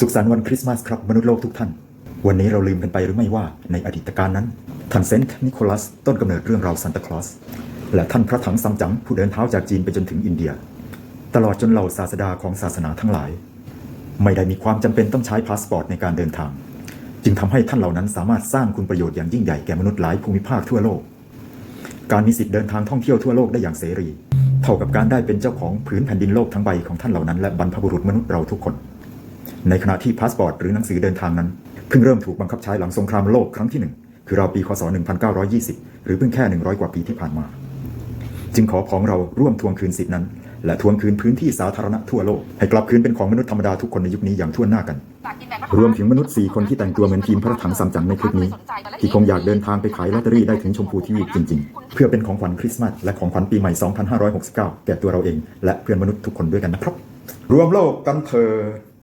สุขสันต์วันคริสต์มาสครับมนุษย์โลกทุกท่าน วันนี้เราลืมกันไปหรือไม่ว่าในอดีตการนั้นท่านเซนต์นิโคลัสต้นกำเนิดเรื่องราวซานตาคลอสและท่านพระถังซัมจั๋งผู้เดินเท้าจากจีนไปจนถึงอินเดีย ตลอดจนเหล่าศาสดาของศาสนาทั้งหลาย ไม่ได้มีความจำเป็นต้องใช้พาสปอร์ตในการเดินทาง จึงทำให้ท่านเหล่านั้นสามารถสร้างคุณประโยชน์อย่างยิ่งใหญ่แก่มนุษย์หลายภูมิภาคทั่วโลก การมีสิทธิ์เดินทางท่องเที่ยวทั่วโลกได้อย่างเสรี เท่ากับการได้เป็นเจ้าของผืนแผ่นดินโลกทั้งใบของท่านเหล่านั้นและบรรพบุรุษมนุษย์เราทุกคน ในขณะที่พาสปอร์ตหรือหนังสือเดินทางนั้น เพิ่งเริ่มถูกบังคับใช้หลังสงครามโลกครั้งที่หนึ่งคือราวปีคศ 1920 หรือเพิ่งแค่ 100 กว่าปีที่ผ่านมา จึงขอของเราร่วมทวงคืนสิทธินั้น และทวงคืนพื้นที่สาธารณะทั่วโลก ให้กลับคืนเป็นของมนุษย์ธรรมดาทุกคนในยุคนี้อย่างทั่วหน้ากัน รวมถึงมนุษย์ 4 คนที่แต่งตัวเหมือนทีมพระถังซัมจั๋งในคลิปนี้ ที่คงอยากเดินทางไปขายลอตเตอรี่ได้ถึงชมพูทวีปจริง ๆ เพื่อเป็นของขวัญคริสต์มาสและของขวัญปีใหม่ 2569 แก่ตัวเราเอง และเพื่อนมนุษย์ทุกคนด้วยกันนะครับ รวมโลกกันเถอะ